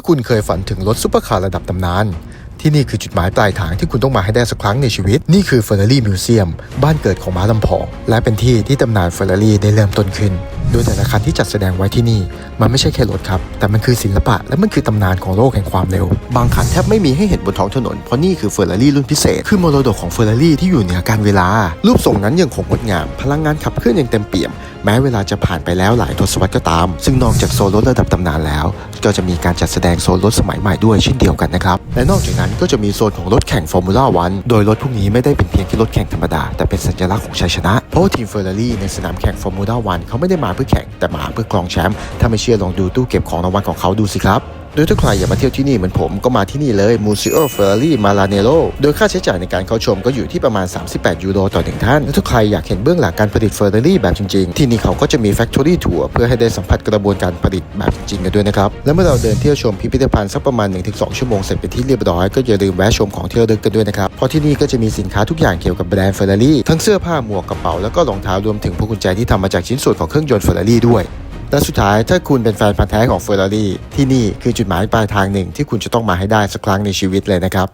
าคุณเคยฝันถึงรถซุปเปอร์คาร์ระดับตำนาน ที่นี่คือจุดหมายปลายทางที่คุณต้องมาให้ได้สักครั้งในชีวิต นี่คือ Ferrari Museum บ้านเกิดของม้าลำพอง และเป็นที่ที่ตำนาน Ferrari ได้เริ่มต้นขึ้น โดยแต่ละคันที่จัดแสดงไว้ที่นี่ มันไม่ใช่แค่รถครับ แต่มันคือศิลปะและมันคือตำนานของโลกแห่งความเร็ว บางคันแทบไม่มีให้เห็นบนท้องถนน เพราะนี่คือ Ferrari รุ่นพิเศษ คือมรดกของ Ferrari ที่อยู่เหนือการเวลา รูปทรงนั้นยังคงงดงาม พลังงานขับเคลื่อนยังเต็มเปี่ยม แม้เวลาจะผ่านไปแล้วหลายทศวรรษก็ตาม ซึ่งนอกจากโซลรถระดับตำนานแล้ว ก็จะมีการจัดแสดงโซลรถสมัยใหม่ด้วยเช่นเดียวกันนะครับ และนอกจากนั้นก็จะมีโซนของรถแข่งฟอร์มูล่าวันโดยรถพวกนี้ไม่ได้เป็นเพียงแค่รถแข่งธรรมดา แต่เป็นสัญลักษณ์ของชัยชนะ เพราะทีมเฟอร์รารี่ในสนามแข่งฟอร์มูล่าวันเขาไม่ได้มาเพื่อแข่งแต่มาเพื่อครองแชมป์ถ้าไม่เชื่อลองดูตู้เก็บของรางวัลของเขาดูสิครับ โดยถ้าใครอยากมาเที่ยวที่นี่เหมือนผมก็มาที่นี่เลย Museo Ferrari Maranello โดยค่าใช้จ่ายในการเข้าชมก็อยู่ที่ประมาณ 38 ยูโรต่อหนึ่งท่าน และถ้าใครอยากเห็นเบื้องหลังการผลิต Ferrari แบบจริงๆ ที่นี่เขาก็จะมี Factory Tour เพื่อให้ได้สัมผัสกระบวนการผลิตแบบจริงๆกันด้วยนะครับ และเมื่อเราเดินเที่ยวชมพิพิธภัณฑ์สักประมาณ 1-2 ชั่วโมงเสร็จเป็นที่เรียบร้อยก็อย่าลืมแวะชมของที่ระลึกกันด้วยนะครับ เพราะที่นี่ก็จะมีสินค้าทุกอย่างเกี่ยวกับแบรนด์ Ferrari ทั้งเสื้อผ้าหมวกกระเป๋าแล้วก็รองเท้ารวมถึงพวงกุญแจที่ทำมาจากชิ้นส่วนของเครื่องยนต์ Ferrari ด้วย และสุดท้ายถ้าคุณเป็นแฟนพันธ์แท้ของ Ferrari ที่นี่คือจุดหมายปลายทางหนึ่งที่คุณจะต้องมาให้ได้สักครั้งในชีวิตเลยนะครับ